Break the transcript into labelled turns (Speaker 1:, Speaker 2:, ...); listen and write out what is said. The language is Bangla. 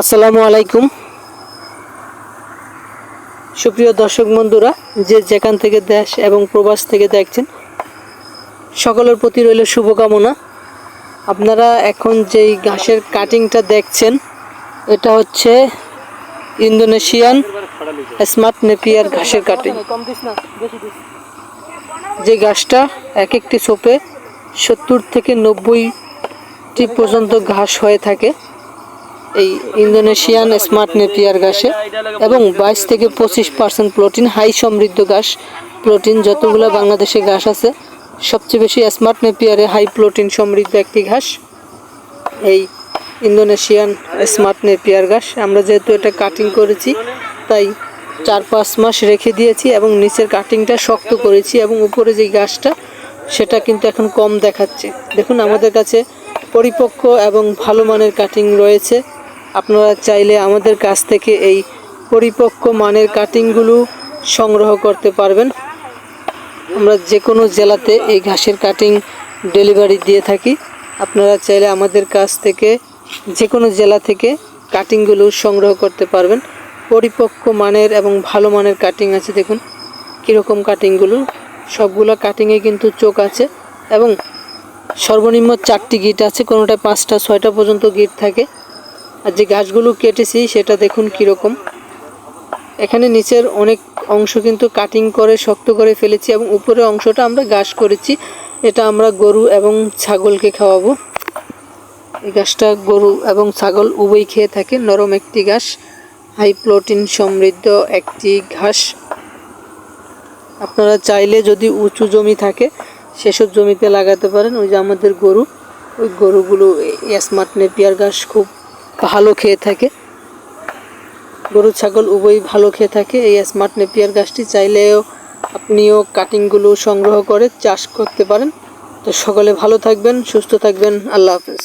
Speaker 1: আসসালামু আলাইকুম। সুপ্রিয় দর্শক বন্ধুরা, যে যেখান থেকে দেশ এবং প্রবাস থেকে দেখছেন, সকলের প্রতি রইল শুভকামনা। আপনারা এখন যেই ঘাসের কাটিংটা দেখছেন, এটা হচ্ছে ইন্দোনেশিয়ান স্মার্ট নেপিয়ার ঘাসের কাটিং যে ঘাসটা এক একটি সোপে সত্তর থেকে নব্বইটি পর্যন্ত ঘাস হয়ে থাকে। এই ইন্দোনেশিয়ান স্মার্ট নেপিয়ার ঘাসে এবং বাইশ থেকে পঁচিশ পার্সেন্ট প্রোটিন, হাই সমৃদ্ধ ঘাস। প্রোটিন যতগুলো বাংলাদেশে ঘাস আছে, সবচেয়ে বেশি স্মার্ট নেপিয়ারে হাই প্রোটিন সমৃদ্ধ একটি ঘাস। এই ইন্দোনেশিয়ান স্মার্ট নেপিয়ার ঘাস। আমরা যেহেতু এটা কাটিং করেছি, তাই চার পাঁচ মাস রেখে দিয়েছি এবং নিচের কাটিংটা শক্ত করেছি এবং উপরে যে গাছটা সেটা কিন্তু এখন কম দেখাচ্ছে। দেখুন, আমাদের কাছে পরিপক্ক এবং ভালো মানের কাটিং রয়েছে। আপনারা চাইলে আমাদের কাছ থেকে এই পরিপক্ক মানের কাটিংগুলো সংগ্রহ করতে পারবেন। আমরা যে কোনো জেলাতে এই ঘাসের কাটিং ডেলিভারি দিয়ে থাকি। আপনারা চাইলে আমাদের কাছ থেকে যে কোনো জেলা থেকে কাটিংগুলো সংগ্রহ করতে পারবেন। পরিপক্ক মানের এবং ভালো মানের কাটিং আছে, দেখুন। কীরকম কাটিংগুলো। সবগুলো কাটিংয়ে কিন্তু চোখ আছে এবং সর্বনিম্ন চারটি গিট আছে। কোনোটায় পাঁচটা, ছয়টা পর্যন্ত গিট থাকে। আর যে গাছগুলো কেটেছি, সেটা দেখুন কীরকম। এখানে নিচের অনেক অংশ কিন্তু কাটিং করে, শক্ত করে ফেলেছি এবং উপরের অংশটা আমরা ঘাস করেছি। এটা আমরা গরু এবং ছাগলকে খাওয়াবো। এই গাছটা গরু এবং ছাগল উভয় খেয়ে থাকে। নরম একটি ঘাস হাই প্রোটিন সমৃদ্ধ একটি ঘাস। আপনারা চাইলে যদি উঁচু জমি থাকে, সেসব জমিতে লাগাতে পারেন। ওই যে আমাদের গরু, ওই গরুগুলো স্মার্ট নেপিয়ার ঘাস খুব ভালো খেয়ে থাকে। গরু, ছাগল উভয়ই ভালো খেয়ে থাকে। এই স্মার্ট নেপিয়ার গাছটি চাইলেও আপনিও কাটিংগুলো সংগ্রহ করে চাষ করতে পারেন। তো সকলে ভালো থাকবেন, সুস্থ থাকবেন। আল্লাহ হাফেজ।